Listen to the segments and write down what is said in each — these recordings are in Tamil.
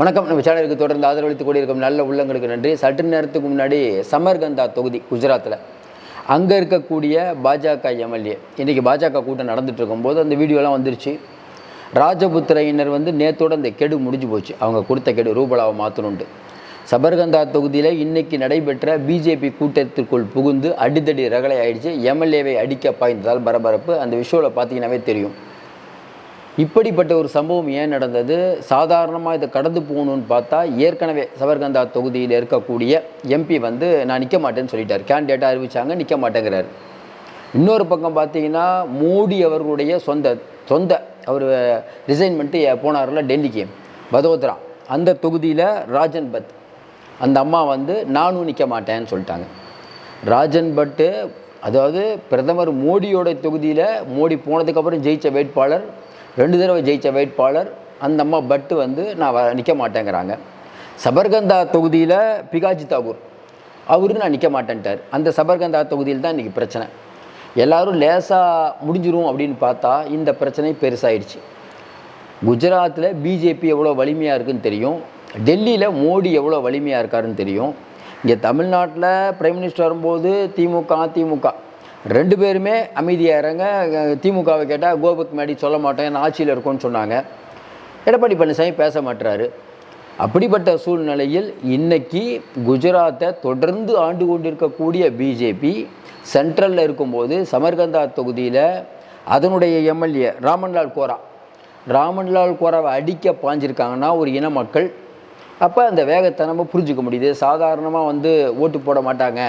வணக்கம். நம்ம சேனலுக்கு தொடர்ந்து ஆதரவளித்து கொண்டிருக்கும் நல்ல உள்ளங்களுக்கு நன்றி. சற்று நேரத்துக்கு முன்னாடி சமர்கந்தா தொகுதி குஜராத்தில் அங்கே இருக்கக்கூடிய பாஜக எம்எல்ஏ. இன்றைக்கி பாஜக கூட்டம் நடந்துட்டு இருக்கும்போது அந்த வீடியோலாம் வந்துருச்சு. ராஜபுத்திரையினர் வந்து நேத்தோடு அந்த கெடு முடிஞ்சு போச்சு. அவங்க கொடுத்த கெடு ரூபலாவை மாற்றணுண்டு சபர்கந்தா தொகுதியில் இன்றைக்கி நடைபெற்ற பிஜேபி கூட்டத்திற்குள் புகுந்து அடிதடி ரகலை ஆயிடுச்சு. எம்எல்ஏவை அடிக்க பாய்ந்ததால் பரபரப்பு. அந்த விஷயம் பார்த்தீங்கன்னாவே தெரியும். இப்படிப்பட்ட ஒரு சம்பவம் ஏன் நடந்தது? சாதாரணமாக இதை கடந்து போகணும்னு பார்த்தா ஏற்கனவே சபர்கந்தா தொகுதியில் இருக்கக்கூடிய எம்பி வந்து நான் நிற்க மாட்டேன்னு சொல்லிட்டார். கேண்டிடேட்டாக அறிவிச்சாங்க நிற்க மாட்டேங்கிறார். இன்னொரு பக்கம் பார்த்தீங்கன்னா மோடி அவர்களுடைய சொந்த சொந்த அவர் ரிசைன் பண்ணிட்டு போனார்ல டெல்லிக்கு பதோத்ரா. அந்த தொகுதியில் ராஜன் பத் அந்த அம்மா வந்து நானும் நிற்க மாட்டேன்னு சொல்லிட்டாங்க. ராஜன் பட்டு அதாவது பிரதமர் மோடியோட தொகுதியில் மோடி போனதுக்கப்புறம் ஜெயித்த வேட்பாளர் ரெண்டு தடவை ஜெயித்த வேட்பாளர் அந்த அம்மா பட்டு வந்து நான் வ நிற்க மாட்டேங்கிறாங்க. சபர்கந்தா தொகுதியில் பிகாஜி தாகூர். அவரு நான் நிற்க மாட்டேன்ட்டார். அந்த சபர்கந்தா தொகுதியில் தான் இன்றைக்கி பிரச்சனை. எல்லோரும் லேசாக முடிஞ்சிரும் அப்படின்னு பார்த்தா இந்த பிரச்சனை பெருசாகிடுச்சு குஜராத்தில் பிஜேபி எவ்வளோ வலிமையாக இருக்குன்னு தெரியும். டெல்லியில் மோடி எவ்வளோ வலிமையாக இருக்காருன்னு தெரியும். இங்கே தமிழ்நாட்டில் பிரைம் மினிஸ்டர் வரும்போது திமுக அதிமுக. ரெண்டு பேருமே அமைதியாக இறங்க திமுகவை கேட்டால் கோபுக்கு மேடி சொல்ல மாட்டேன் ஏன்னா ஆட்சியில் இருக்கோன்னு சொன்னாங்க. எடப்பாடி பழனிசாமி பேச மாட்டுறாரு அப்படிப்பட்ட சூழ்நிலையில் இன்னைக்கு குஜராத்தை தொடர்ந்து ஆண்டு கொண்டிருக்கக்கூடிய பிஜேபி சென்ட்ரலில் இருக்கும்போது சமர்கந்தா தொகுதியில் அதனுடைய எம்எல்ஏ ராமன்லால் கோரா. ராமன்லால் கோராவை அடிக்க பாஞ்சிருக்காங்கன்னா ஒரு இன மக்கள். அப்போ அந்த வேகத்தை நம்ம புரிஞ்சுக்க முடியுது. சாதாரணமாக வந்து ஓட்டு போட மாட்டாங்க.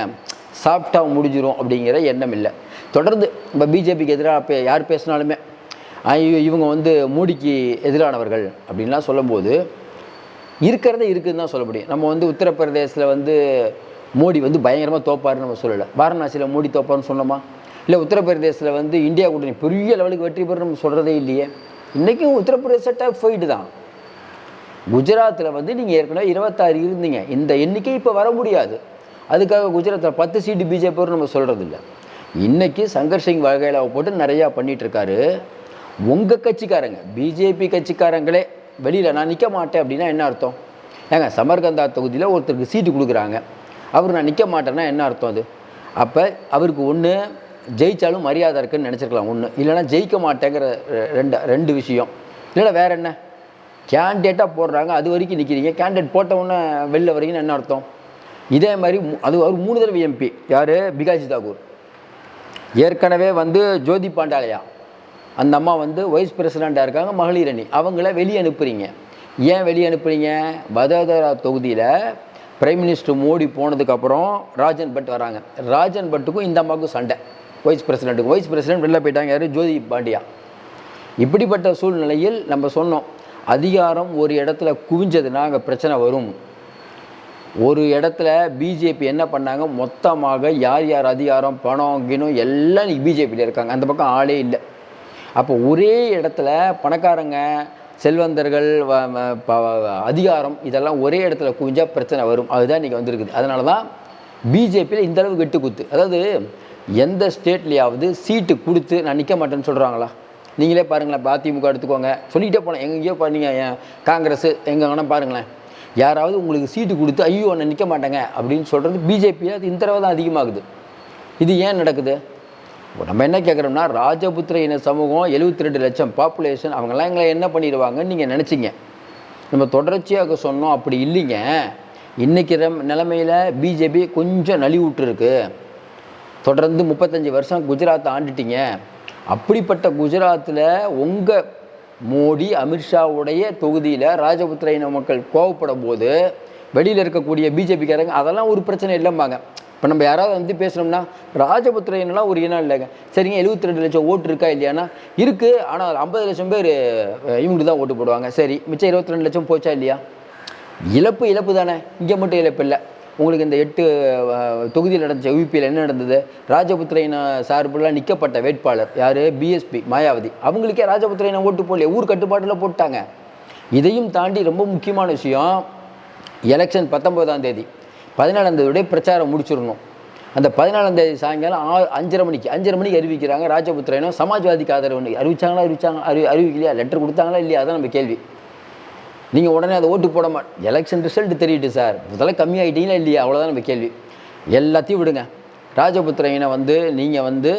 சாப்பிட்டா முடிஞ்சிரும் அப்படிங்கிற எண்ணம் இல்லை. தொடர்ந்து இப்போ பிஜேபிக்கு எதிராக இப்போ யார் பேசினாலுமே ஐயோ இவங்க வந்து மோடிக்கு எதிரானவர்கள் அப்படின்லாம் சொல்லும்போது இருக்கிறத இருக்குதுன்னு தான் சொல்ல முடியும். நம்ம வந்து உத்தரப்பிரதேசத்தில் வந்து மோடி வந்து பயங்கரமாக தோப்பாருன்னு நம்ம சொல்லலை. வாரணாசியில் மோடி தோப்பாருன்னு சொன்னோமா? இல்லை உத்தரப்பிரதேசத்தில் வந்து இந்தியா கூட்டணி பெரிய லெவலுக்கு வெற்றி பெறும் நம்ம சொல்கிறதே இல்லையே. இன்றைக்கும் உத்தரப்பிரதேச டைப் ஃபைட்டு தான். குஜராத்தில் வந்து நீங்கள் ஏற்கனவே இருபத்தாறு இருந்தீங்க. இந்த எண்ணிக்கை இப்போ வர முடியாது. அதுக்காக குஜராத்தில் பத்து சீட்டு பிஜேபி வரும் நம்ம சொல்கிறது இல்லை இன்றைக்கி சங்கர் சிங் வகையில் போட்டு நிறையா பண்ணிகிட்ருக்காரு உங்கள் கட்சிக்காரங்க பிஜேபி கட்சிக்காரங்களே வெளியில் நான் நிற்க மாட்டேன் அப்படின்னா என்ன அர்த்தம்? ஏங்க சமர்கந்தா தொகுதியில் ஒருத்தருக்கு சீட்டு கொடுக்குறாங்க. அவர் நான் நிற்க மாட்டேன்னா என்ன அர்த்தம் அது? அப்போ அவருக்கு ஒன்று ஜெயித்தாலும் மரியாதை இருக்குன்னு நினச்சிருக்கலாம் ஒன்று இல்லைன்னா ஜெயிக்க மாட்டேங்கிற ரெ- ரெண்டு ரெண்டு விஷயம். இல்லைனா வேற என்ன? கேண்டிடேட்டாக போடுறாங்க அது வரைக்கும் நிற்கிறீங்க கேண்டிடேட் போட்ட உடனே வெளில வரீங்கன்னு என்ன அர்த்தம்? இதே மாதிரி அது ஒரு மூணு தடவை எம்பி யார்? பிகாஜி தாகூர். ஏற்கனவே வந்து ஜோதி பாண்டாலயா அந்த அம்மா வந்து வைஸ் பிரசிடண்ட்டாக இருக்காங்க மகளிர் அணி. அவங்கள வெளியே அனுப்புகிறீங்க ஏன் வெளியே அனுப்புகிறீங்க வதோதரா தொகுதியில் பிரைம் மினிஸ்டர் மோடி போனதுக்கப்புறம் ராஜன் பட் வராங்க. ராஜன் பட்டுக்கும் இந்த அம்மாவுக்கும் சண்டை. வைஸ் பிரசிடெண்ட்டுக்கும் வைஸ் பிரசிடென்ட் வெளில போயிட்டாங்க யார்? ஜோதி பாண்டியா. இப்படிப்பட்ட சூழ்நிலையில் நம்ம சொன்னோம் அதிகாரம் ஒரு இடத்துல குவிஞ்சதுன்னா அங்கே பிரச்சனை வரும். ஒரு இடத்துல பிஜேபி என்ன பண்ணாங்க? மொத்தமாக யார் யார் அதிகாரம் பணம் கிணம் எல்லாம் பிஜேபியில் இருக்காங்க. அந்த பக்கம் ஆளே இல்லை. அப்போ ஒரே இடத்துல பணக்காரங்க செல்வந்தர்கள் அதிகாரம் இதெல்லாம் ஒரே இடத்துல குவிஞ்சால் பிரச்சனை வரும். அதுதான் இன்றைக்கி வந்திருக்குது. அதனால தான் பிஜேபியில் இந்த அளவு குத்து. அதாவது எந்த ஸ்டேட்லேயாவது சீட்டு கொடுத்து நான் நிற்க மாட்டேன்னு சொல்கிறாங்களா நீங்களே பாருங்களேன். இப்போ அதிமுக எடுத்துக்கோங்க. சொல்லிக்கிட்டே போனேன் எங்கேயோ இப்போ நீங்கள் காங்கிரஸ் எங்கே வேணால் பாருங்களேன். யாராவது உங்களுக்கு சீட்டு கொடுத்து ஐயோ நான் நிற்க மாட்டேங்க அப்படின்னு சொல்கிறது பிஜேபியில் அது இந்த தடவை தான் அதிகமாகுது. இது ஏன் நடக்குது? நம்ம என்ன கேட்குறோம்னா ராஜபுத்திர இன சமூகம் 72 ரெண்டு லட்சம் பாப்புலேஷன் அவங்கெல்லாம் எங்களை என்ன பண்ணிடுவாங்கன்னு நீங்கள் நினச்சிங்க. நம்ம தொடர்ச்சியாக சொன்னோம் அப்படி இல்லைங்க. இன்றைக்கி நிலமையில் பிஜேபி கொஞ்சம் நலிவுற்றுருக்கு. தொடர்ந்து முப்பத்தஞ்சு வருஷம் குஜராத்தை ஆண்டுட்டீங்க. அப்படிப்பட்ட குஜராத்தில் உங்கள் மோடி அமித்ஷாவுடைய தொகுதியில் ராஜபுத்திர இன மக்கள் கோவப்படும் போது வெளியில் இருக்கக்கூடிய பிஜேபிக்காரங்க அதெல்லாம் ஒரு பிரச்சனை இல்லைம்பாங்க. இப்போ நம்ம யாராவது வந்து பேசுனோம்னா ராஜபுத்திர இனம்லாம் ஒரு இனம் இல்லைங்க. சரிங்க 72 ரெண்டு லட்சம் ஓட்டு இருக்கா இல்லையானா? இருக்குது ஆனால் ஐம்பது லட்சம் பேர் இவங்களுக்கு தான் ஓட்டு போடுவாங்க. சரி மிச்சம் 22 லட்சம் போச்சா இல்லையா? இழப்பு இழப்பு தானே. இங்கே மட்டும் இழப்பு இல்லை. உங்களுக்கு இந்த எட்டு தொகுதியில் நடந்த யூபியில் என்ன நடந்தது? ராஜபுத்திரையின சார்புலாம் நிற்கப்பட்ட வேட்பாளர் யார்? பிஎஸ்பி மாயாவதி. அவங்களுக்கே ராஜபுத்திரையின ஓட்டு போடல ஊர் கட்டுப்பாட்டில் போட்டாங்க. இதையும் தாண்டி ரொம்ப முக்கியமான விஷயம் எலெக்ஷன் பத்தொம்போதாம் தேதி. பதினாலாம் தேதியோடய பிரச்சாரம் முடிச்சிடணும். அந்த பதினாலாம் தேதி சாயங்காலம் ஆ அஞ்சரை மணிக்கு அஞ்சரை மணிக்கு அறிவிக்கிறாங்க ராஜபுத்திரனும் சமாஜ்வாதிக்கு ஆதரவு. அறிவிச்சாங்களா அறிவிச்சாங்க அறி அறிவிக்கலையா? லெட்டர் கொடுத்தாங்களா இல்லையா? அதான் நம்ம கேள்வி. நீங்கள் உடனே அதை ஓட்டு போட மாட்டேன் எலெக்ஷன் ரிசல்ட் தெரியுது சார் முதல்ல கம்மியாயிட்டீங்களா இல்லையா? அவ்வளோதான் நம்ம கேள்வி. எல்லாத்தையும் விடுங்க. ராஜபுத்திரையனை வந்து நீங்கள் வந்து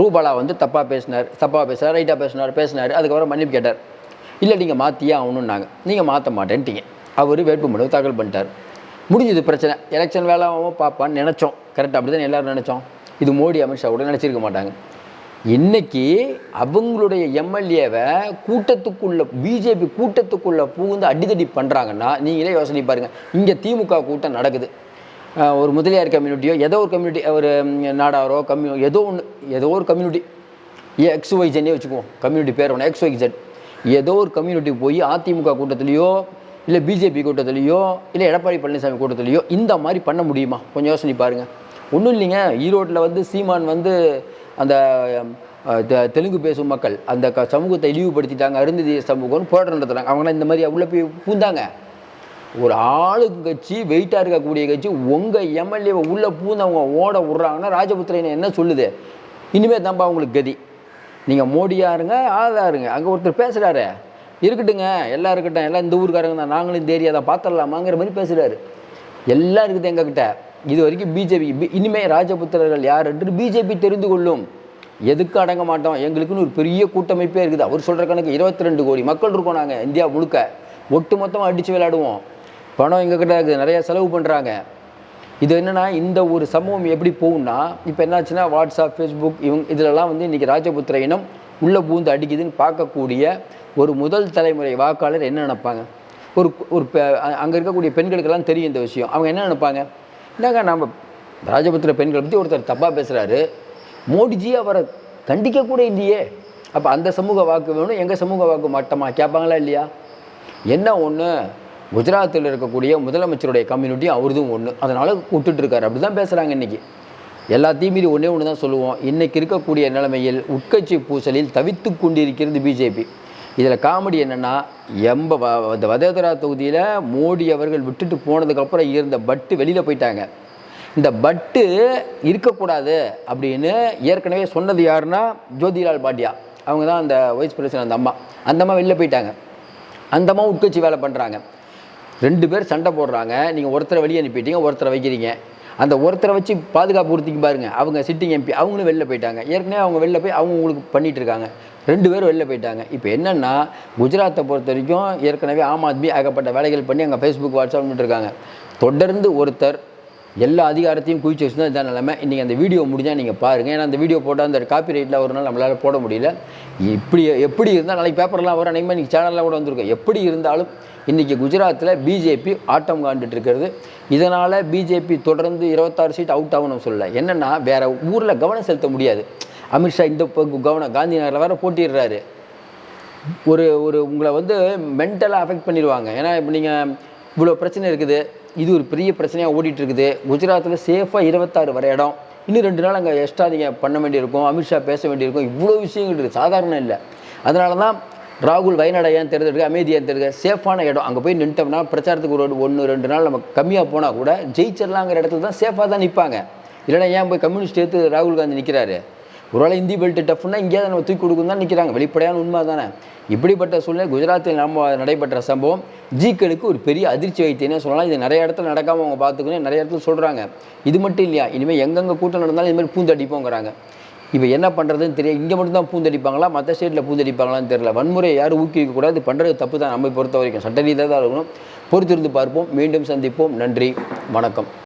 ரூபாலா வந்து தப்பாக பேசினார். தப்பாக பேசினார் ரைட்டாக பேசினார் பேசினார். அதுக்கப்புறம் மன்னிப்பு கேட்டார். இல்லை நீங்கள் மாற்றியே ஆகணுன்னாங்க நீங்கள் மாற்ற மாட்டேன்ட்டீங்க. அவர் வேட்புமனு தாக்கல் பண்ணிட்டார். முடிஞ்சது பிரச்சனை. எலெக்ஷன் வேலை பார்ப்பான்னு நினச்சோம். கரெக்டாக அப்படி தான் எல்லோரும் நினச்சோம். இது மோடி அமித்ஷா கூட நினச்சிருக்க மாட்டாங்க. இன்னைக்கு அவங்களுடைய எம்எல்ஏவை கூட்டத்துக்குள்ள பிஜேபி கூட்டத்துக்குள்ள பூந்து அடிதடி பண்ணுறாங்கன்னா நீங்களே யோசனை பாருங்க. இங்கே திமுக கூட்டம் நடக்குது. ஒரு முதலியார் கம்யூனிட்டியோ ஏதோ ஒரு கம்யூனிட்டி ஒரு நாடாரோ கம்யூ ஏதோ ஒன்று ஏதோ ஒரு கம்யூனிட்டி. எக்ஸ் ஒய் ஜென்னே வச்சுக்குவோம். கம்யூனிட்டி பேர் ஒன்று எக்ஸ் ஒய் ஜெட் ஏதோ ஒரு கம்யூனிட்டி போய் அதிமுக கூட்டத்துலேயோ இல்லை பிஜேபி கூட்டத்துலேயோ இல்லை எடப்பாடி பழனிசாமி கூட்டத்துலேயோ இந்த மாதிரி பண்ண முடியுமா? கொஞ்சம் யோசனை பாருங்கள் ஒன்றும் இல்லைங்க. ஈரோட்டில் வந்து சீமான் வந்து அந்த தெ- தெலுங்கு பேசும் மக்கள் அந்த க சமூகத்தை இழிவுபடுத்திட்டாங்க அருந்ததி சமூகம்னு போராட்டம் நடத்துகிறாங்க அவங்களாம் இந்த மாதிரி உள்ளே போய் பூந்தாங்க. ஒரு ஆளுக்கு கட்சி வெயிட்டாக இருக்கக்கூடிய கட்சி உங்கள் எம்எல்ஏவை உள்ளே பூந்தவங்க ஓட விட்றாங்கன்னா ராஜபுத்திரன் என்ன சொல்லுது? இனிமேல் தான்ப்பா அவங்களுக்கு கதி. நீங்கள் மோடியாக இருங்க ஆளா இருங்க. அங்கே ஒருத்தர் பேசுகிறாரு இருக்கட்டுங்க எல்லாம் இருக்கட்டும் எல்லாம் இந்த ஊருக்காரங்க தான். நாங்களும் இந்த ஏரியா தான் பார்த்துடலாமாங்கிற மாதிரி பேசுகிறாரு எல்லாம் இருக்குது எங்ககிட்ட. இது வரைக்கும் பிஜேபி இனிமே ராஜபுத்திரர்கள் யார் என்று பிஜேபி தெரிந்து கொள்ளும். எதுக்கு அடங்க மாட்டோம்? எங்களுக்குன்னு ஒரு பெரிய கூட்டமைப்பே இருக்குது. அவர் சொல்கிற கணக்கு இருபத்தி ரெண்டு கோடி மக்கள் இருக்கோம் நாங்கள் இந்தியா முழுக்க. ஒட்டு மொத்தமாக அடித்து விளையாடுவோம். பணம் எங்ககிட்ட இருக்குது? நிறையா செலவு பண்ணுறாங்க இது என்னன்னா இந்த ஒரு சமூகம் எப்படி போகும்னா இப்போ என்னாச்சுன்னா வாட்ஸ்அப் ஃபேஸ்புக் இவங்க இதிலலாம் வந்து இன்றைக்கி ராஜபுத்திர இனம் உள்ளே பூந்து அடிக்குதுன்னு பார்க்கக்கூடிய ஒரு முதல் தலைமுறை வாக்காளர் என்ன நினைப்பாங்க? ஒரு ஒரு அங்கே இருக்கக்கூடிய பெண்களுக்கெல்லாம் தெரியும் இந்த விஷயம். அவங்க என்ன நினைப்பாங்க? என்னங்க நம்ம ராஜபுத்திர பெண்களை பற்றி ஒருத்தர் தப்பாக பேசுகிறாரு மோடிஜி அவரை கண்டிக்க கூட இல்லையே. அப்போ அந்த சமூக வாக்கு வேணும் எங்கள் சமூக வாக்கு மட்டமாக கேட்பாங்களா இல்லையா? என்ன ஒன்று குஜராத்தில் இருக்கக்கூடிய முதலமைச்சருடைய கம்யூனிட்டியும் அவரதும் ஒன்று அதனால் விட்டுட்ருக்காரு அப்படி தான் பேசுகிறாங்க இன்றைக்கி எல்லாத்தையும் மீறி ஒன்றே ஒன்று தான் சொல்லுவோம். இன்றைக்கி இருக்கக்கூடிய நிலைமையில் உட்கட்சி பூசலில் தவித்து கொண்டிருக்கிறது பிஜேபி. இதில் காமெடி என்னென்னா எம்ப வ- இந்த வதோதரா தொகுதியில் மோடி அவர்கள் விட்டுட்டு போனதுக்கப்புறம் இருந்த பட்டு வெளியில் போயிட்டாங்க. இந்த பட்டு இருக்கக்கூடாது அப்படின்னு ஏற்கனவே சொன்னது யாருன்னா ஜோதிலால் பாட்டியா அவங்க தான் அந்த வைஸ் பிரசிடன்ட் அந்த அம்மா. அந்த அம்மா வெளில போயிட்டாங்க. அந்த அம்மா உட்கட்சி வேலை பண்ணுறாங்க ரெண்டு பேர் சண்டை போடுறாங்க. நீங்கள் ஒருத்தரை வெளியே அனுப்பிட்டீங்க ஒருத்தரை வைக்கிறீங்க. அந்த ஒருத்தரை வச்சு பாதுகாப்பு உறுத்திக்கு பாருங்கள் அவங்க சிட்டிங் எம்பி அவங்களும் வெளில போயிட்டாங்க. ஏற்கனவே அவங்க வெளில போய் அவங்க உங்களுக்கு பண்ணிட்டு இருக்காங்க. ரெண்டு பேரும் வெளில போயிட்டாங்க. இப்போ என்னென்னா குஜராத்தை பொறுத்த வரைக்கும் ஏற்கனவே ஆம் ஆத்மி ஆகப்பட்ட வேலைகள் பண்ணி அங்கே ஃபேஸ்புக் வாட்ஸ்அப் இருக்காங்க. தொடர்ந்து ஒருத்தர் எல்லா அதிகாரத்தையும் குவிச்சு வச்சு தான் இதான் நிலமை. இன்றைக்கி அந்த வீடியோ முடிஞ்சால் நீங்கள் பாருங்கள் ஏன்னா அந்த வீடியோ போட்டால் அந்த காப்பி ரைட்டில் ஒரு நாள் நம்மளால் போட முடியல. இப்படி எப்படி இருந்தால் நாளைக்கு பேப்பர்லாம் வரும். அன்றைக்கி நீங்கள் சேனலில் கூட வந்திருக்கோம். எப்படி இருந்தாலும் இன்றைக்கி குஜராத்தில் பிஜேபி ஆட்டம் காண்டுட்டு இருக்கிறது. இதனால் பிஜேபி தொடர்ந்து இருபத்தாறு சீட் அவுட் ஆகணும் சொல்லலை. என்னென்னா வேறு ஊரில் கவனம் செலுத்த முடியாது. அமித்ஷா இந்த கவனம் காந்தி நகரில் வேறு போட்டிடுறாரு. ஒரு ஒரு உங்களை வந்து மென்டலாக அஃபெக்ட் பண்ணிடுவாங்க. ஏன்னா இப்போ நீங்கள் இவ்வளோ பிரச்சனை இருக்குது. இது ஒரு பெரிய பிரச்சனையாக ஓடிட்டு இருக்குது குஜராத்தில் சேஃபாக இருபத்தாறு வர இடம். இன்னும் ரெண்டு நாள் அங்கே எக்ஸ்ட்ரா நீங்கள் பண்ண வேண்டியிருக்கும். அமித்ஷா பேச வேண்டியிருக்கும். இவ்வளோ விஷயங்கள் இருக்குது. சாதாரணம் இல்லை. அதனால தான் ராகுல் வயநாடா ஏன் தேர்ந்தெடுக்க அமைதியாக தேர்ந்தெடுக்க சேஃபான இடம். அங்கே போய் நின்ட்டோம்னா பிரச்சாரத்துக்கு ஒரு ஒன்று ரெண்டு நாள் நம்ம கம்மியாக போனால் கூட ஜெயிச்சிடலாங்கிற இடத்துல தான் சேஃபாக தான் நிற்பாங்க இல்லைன்னா ஏன் போய் கம்யூனிஸ்ட் எடுத்து ராகுல் காந்தி நிற்கிறாரு ஒருவேளை இந்தி பெல்ட் டஃப்னா இங்கேயாவது நம்ம தூக்கி கொடுக்கும் தான் நிற்கிறாங்க வெளிப்படையான உண்மை தானே இப்படிப்பட்ட சூழ்நிலை குஜராத்தில் நம்ம நடைபெற்ற சம்பவம் ஜிக்களுக்கு ஒரு பெரிய அதிர்ச்சி வைத்தியனே சொல்லலாம். இது நிறைய இடத்துல நடக்காமல் அவங்க பார்த்துக்கணும். நிறைய இடத்துல சொல்கிறாங்க இது மட்டும் இல்லையா? இனிமேல் எங்கெங்கே கூட்டம் நடந்தாலும் இதுமாதிரி பூந்தடிப்போங்கிறாங்க. இப்போ என்ன பண்ணுறதுன்னு தெரியும் இங்கே மட்டும் தான் பூந்தடிப்பாங்களா? மற்ற ஸ்டேட்டில் பூந்தடிப்பாங்களான்னு தெரியல. வன்முறையை யாரும் ஊக்குவிக்கக்கூடாது பண்ணுறது தப்பு தான். நம்மை பொறுத்த வரைக்கும் சட்ட ரீதியாக தான் இருக்கணும். பொறுத்திருந்து பார்ப்போம். மீண்டும் சந்திப்போம். நன்றி. வணக்கம்.